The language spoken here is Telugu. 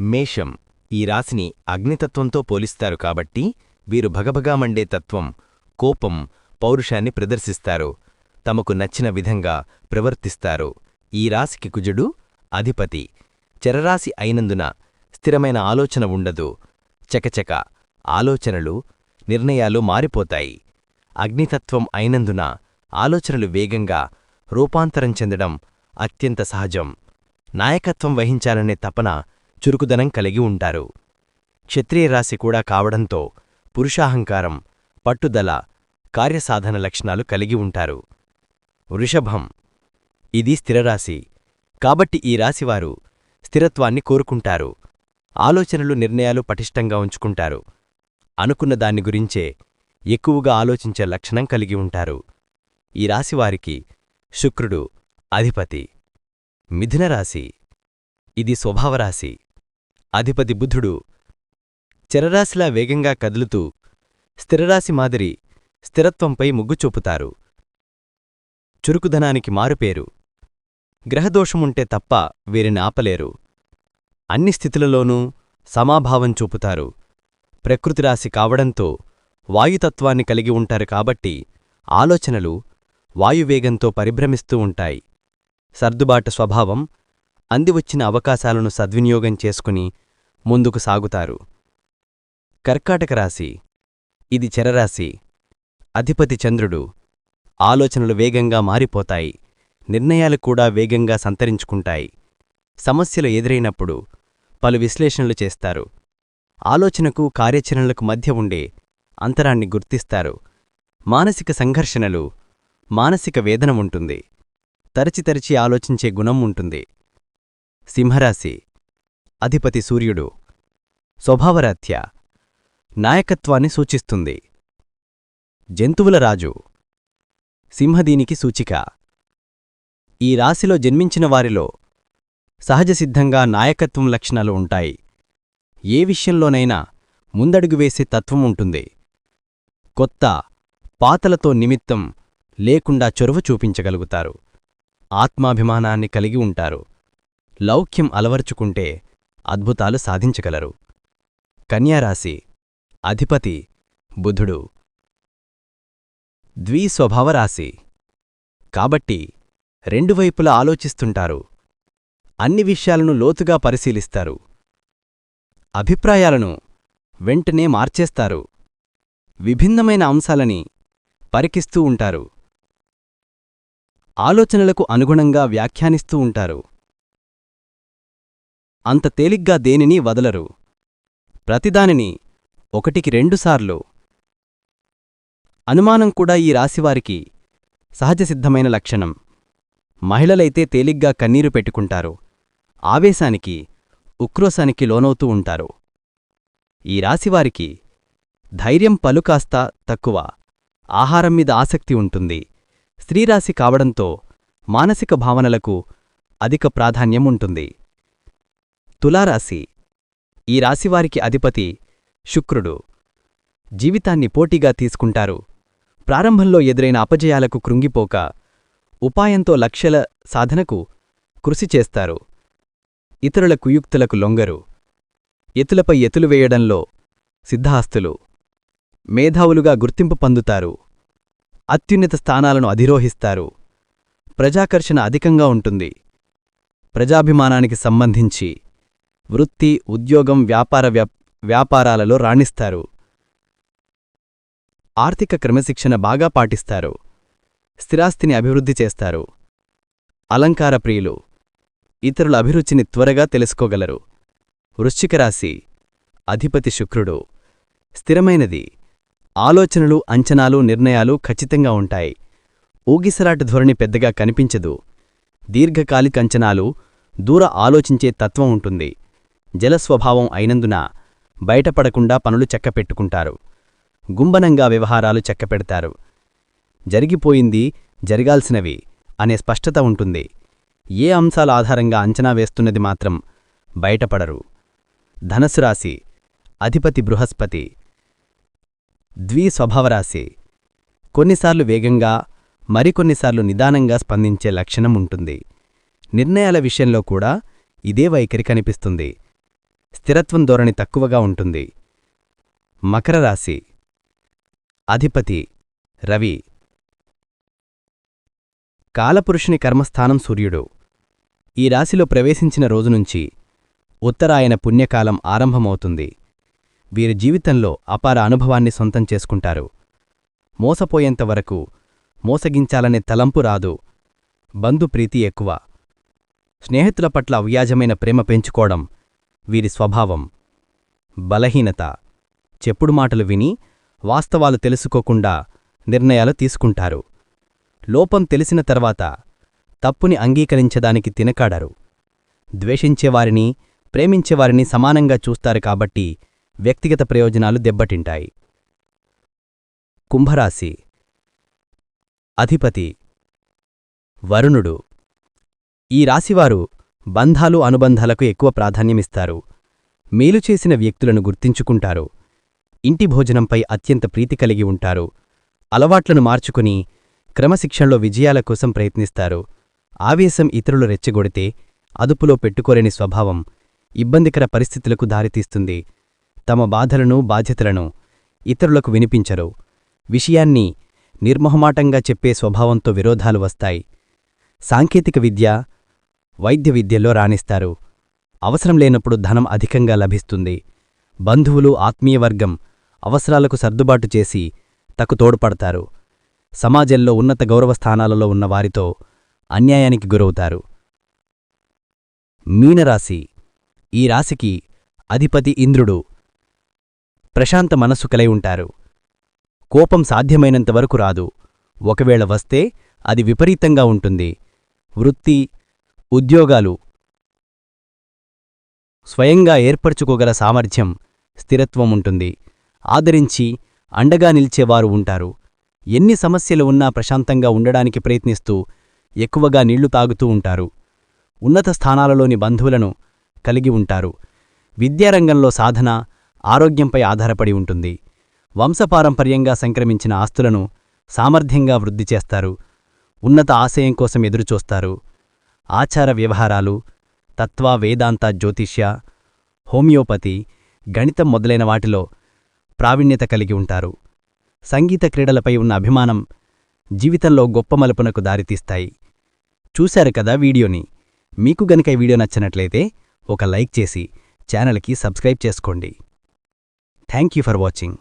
మేషం. ఈ రాశిని అగ్నితత్వంతో పోలిస్తారు కాబట్టి వీరు భగభగా మండే తత్వం కోపం పౌరుషాన్ని ప్రదర్శిస్తారు. తమకు నచ్చిన విధంగా ప్రవర్తిస్తారు. ఈ రాశికి కుజుడు అధిపతి. చరరాశి అయినందున స్థిరమైన ఆలోచన ఉండదు. చకచక ఆలోచనలు నిర్ణయాలు మారిపోతాయి. అగ్నితత్వం అయినందున ఆలోచనలు వేగంగా రూపాంతరం చెందడం అత్యంత సహజం. నాయకత్వం వహించాలనే తపన చురుకుదనం కలిగి ఉంటారు. క్షత్రియ రాశి కూడా కావడంతో పురుషాహంకారం పట్టుదల కార్యసాధన లక్షణాలు కలిగి ఉంటారు. వృషభం ఇది స్థిరరాశి కాబట్టి ఈ రాశివారు స్థిరత్వాన్ని కోరుకుంటారు. ఆలోచనలు నిర్ణయాలు పటిష్టంగా ఉంచుకుంటారు. అనుకున్న దాన్ని గురించే ఎక్కువగా ఆలోచించే లక్షణం కలిగి ఉంటారు. ఈ రాశివారికి శుక్రుడు అధిపతి. మిథునరాశి ఇది స్వభావరాశి అధిపతి బుధుడు చరరాశిలా వేగంగా కదులుతూ స్థిరరాశి మాదిరి స్థిరత్వంపై ముగ్గు చూపుతారు. చురుకుధనానికి మారుపేరు. గ్రహదోషముంటే తప్ప వీరిని ఆపలేరు. అన్ని స్థితులలోనూ సమాభావం చూపుతారు. ప్రకృతిరాశి కావడంతో వాయుతత్వాన్ని కలిగి ఉంటారు కాబట్టి ఆలోచనలు వాయువేగంతో పరిభ్రమిస్తూ ఉంటాయి. సర్దుబాటు స్వభావం అందివచ్చిన అవకాశాలను సద్వినియోగం చేసుకుని ముందుకు సాగుతారు. కర్కాటక రాశి. ఇది చెరరాశి. అధిపతి చంద్రుడు. ఆలోచనలు వేగంగా మారిపోతాయి. నిర్ణయాలు కూడా వేగంగా సంతరించుకుంటాయి. సమస్యలు ఎదురైనప్పుడు పలు విశ్లేషణలు చేస్తారు. ఆలోచనకు కార్యాచరణలకు మధ్య ఉండే అంతరాన్ని గుర్తిస్తారు. మానసిక సంఘర్షణలు మానసిక వేదన ఉంటుంది. తరచి తరచి ఆలోచించే గుణం ఉంటుంది. సింహరాశి. అధిపతి సూర్యుడు. స్వభావరాత్య నాయకత్వాన్ని సూచిస్తుంది. జంతువుల రాజు. సింహదీనికి సూచిక. ఈ రాశిలో జన్మించిన వారిలో సహజసిద్ధంగా నాయకత్వం లక్షణాలు ఉంటాయి. ఏ విషయంలోనైనా ముందడుగు వేసే తత్వం ఉంటుంది. కొత్త పాతలతో నిమిత్తం లేకుండా చొరవ చూపించగలుగుతారు. ఆత్మాభిమానాన్ని కలిగి ఉంటారు. లౌక్యం అలవర్చుకుంటే అద్భుతాలు సాధించగలరు. కన్యారాశి అధిపతి బుధుడు. ద్విస్వభావరాశి కాబట్టి రెండు వైపులా ఆలోచిస్తుంటారు. అన్ని విషయాలను లోతుగా పరిశీలిస్తారు. అభిప్రాయాలను వెంటనే మార్చేస్తారు. విభిన్నమైన అంశాలని పరికిస్తూ ఉంటారు. ఆలోచనలకు అనుగుణంగా వ్యాఖ్యానిస్తూ ఉంటారు. అంత తేలిగ్గా దేనిని వదలరు. ప్రతిదానిని ఒకటికి రెండుసార్లు అనుమానం కూడా ఈ రాశివారికి సహజసిద్ధమైన లక్షణం. మహిళలైతే తేలిగ్గా కన్నీరు పెట్టుకుంటారు. ఆవేశానికి ఉక్రోశానికి లోనవుతూ ఉంటారు. ఈ రాశివారికి ధైర్యం పలుకాస్త తక్కువ. ఆహారం మీద ఆసక్తి ఉంటుంది. స్త్రీరాశి కావడంతో మానసిక భావనలకు అధిక ప్రాధాన్యం ఉంటుంది. తులారాశి. ఈ రాశివారికి అధిపతి శుక్రుడు. జీవితాన్ని పోటీగా తీసుకుంటారు. ప్రారంభంలో ఎదురైన అపజయాలకు కృంగిపోక ఉపాయంతో లక్ష్యల సాధనకు కృషి చేస్తారు. ఇతరుల కుయుక్తులకు లొంగరు. ఎతులపై ఎతులు వేయడంలో సిద్ధాస్తులు మేధావులుగా గుర్తింపు పొందుతారు. అత్యున్నత స్థానాలను అధిరోహిస్తారు. ప్రజాకర్షణ అధికంగా ఉంటుంది. ప్రజాభిమానానికి సంబంధించి వృత్తి ఉద్యోగం వ్యాపార వ్యాపారాలలో రాణిస్తారు. ఆర్థిక క్రమశిక్షణ బాగా పాటిస్తారు. స్థిరాస్తిని అభివృద్ధి చేస్తారు. అలంకార ప్రియులు. ఇతరుల అభిరుచిని త్వరగా తెలుసుకోగలరు. వృశ్చికరాశి అధిపతి శుక్రుడు. స్థిరమైనది. ఆలోచనలు అంచనాలు నిర్ణయాలు ఖచ్చితంగా ఉంటాయి. ఊగిసరాట ధోరణి పెద్దగా కనిపించదు. దీర్ఘకాలిక అంచనాలు దూర ఆలోచించే తత్వం ఉంటుంది. జలస్వభావం అయినందున బయటపడకుండా పనులు చెక్కపెట్టుకుంటారు. గుంబనంగా వ్యవహారాలు చెక్కపెడతారు. జరిగిపోయింది జరగాల్సినవి అనే స్పష్టత ఉంటుంది. ఏ అంశాల ఆధారంగా అంచనా వేస్తున్నది మాత్రం బయటపడరు. ధనసురాశి అధిపతి బృహస్పతి ద్విస్వభావరాశి కొన్నిసార్లు వేగంగా మరికొన్నిసార్లు నిదానంగా స్పందించే లక్షణం ఉంటుంది. నిర్ణయాల విషయంలో కూడా ఇదే వైఖరి కనిపిస్తుంది. స్థిరత్వం ధోరణి తక్కువగా ఉంటుంది. మకర రాశి అధిపతి రవి. కాలపురుషుని కర్మస్థానం సూర్యుడు. ఈ రాశిలో ప్రవేశించిన రోజు నుంచి ఉత్తరాయణ పుణ్యకాలం ఆరంభమవుతుంది. వీరి జీవితంలో అపార అనుభవాన్ని సొంతం చేసుకుంటారు. మోసపోయేంత వరకు మోసగించాలనే తలంపు రాదు. బంధుప్రీతి ఎక్కువ. స్నేహితుల పట్ల అవ్యాజమైన ప్రేమ పెంచుకోవడం వీరి స్వభావం. బలహీనత. చెప్పుడు మాటలు విని వాస్తవాలు తెలుసుకోకుండా నిర్ణయాలు తీసుకుంటారు. లోపం తెలిసిన తర్వాత తప్పుని అంగీకరించడానికి తినకాడరు. ద్వేషించేవారిని ప్రేమించేవారిని సమానంగా చూస్తారు కాబట్టి వ్యక్తిగత ప్రయోజనాలు దెబ్బతింటాయి. కుంభరాశి. అధిపతి. వరుణుడు. ఈ రాశివారు బంధాలు అనుబంధాలకు ఎక్కువ ప్రాధాన్యమిస్తారు. మేలు చేసిన వ్యక్తులను గుర్తించుకుంటారు. ఇంటి భోజనంపై అత్యంత ప్రీతి కలిగి ఉంటారు. అలవాట్లను మార్చుకుని క్రమశిక్షణలో విజయాల కోసం ప్రయత్నిస్తారు. ఆవేశం ఇతరులు రెచ్చగొడితే అదుపులో పెట్టుకోలేని స్వభావం ఇబ్బందికర పరిస్థితులకు దారితీస్తుంది. తమ బాధలను బాధ్యతలను ఇతరులకు వినిపించరు. విషయాన్ని నిర్మొహమాటంగా చెప్పే స్వభావంతో విరోధాలు వస్తాయి. సాంకేతిక విద్య వైద్య విద్యలో రాణిస్తారు. అవసరం లేనప్పుడు ధనం అధికంగా లభిస్తుంది. బంధువులు ఆత్మీయవర్గం అవసరాలకు సర్దుబాటు చేసి తకు తోడ్పడతారు. సమాజంలో ఉన్నత గౌరవస్థానాలలో ఉన్న వారితో అన్యాయానికి గురవుతారు. మీనరాశి. ఈ రాశికి అధిపతి ఇంద్రుడు. ప్రశాంత మనస్సు కలై ఉంటారు. కోపం సాధ్యమైనంతవరకు రాదు. ఒకవేళ వస్తే అది విపరీతంగా ఉంటుంది. వృత్తి ఉద్యోగాలు. స్వయంగా ఏర్పరచుకోగల సామర్థ్యం స్థిరత్వం ఉంటుంది. ఆదరించి అండగా నిలిచేవారు ఉంటారు. ఎన్ని సమస్యలు ఉన్నా ప్రశాంతంగా ఉండడానికి ప్రయత్నిస్తూ ఎక్కువగా నీళ్ళు తాగుతూ ఉంటారు. ఉన్నత స్థానాలలోని బంధువులను కలిగి ఉంటారు. విద్యారంగంలో సాధన ఆరోగ్యంపై ఆధారపడి ఉంటుంది. వంశపారంపర్యంగా సంక్రమించిన ఆస్తులను సామర్థ్యంగా వృద్ధి చేస్తారు. ఉన్నత ఆశయం కోసం ఎదురుచూస్తారు. ఆచార వ్యవహారాలు తత్వ వేదాంత జ్యోతిష్య హోమియోపతి గణితం మొదలైన వాటిలో ప్రావీణ్యత కలిగి ఉంటారు. సంగీత క్రీడలపై ఉన్న అభిమానం జీవితంలో గొప్ప మలుపునకు దారితీస్తాయి. చూశారు కదా వీడియోని? మీకు గనుక వీడియో నచ్చినట్లయితే ఒక లైక్ చేసి ఛానల్కి సబ్స్క్రైబ్ చేసుకోండి. Thank you for watching.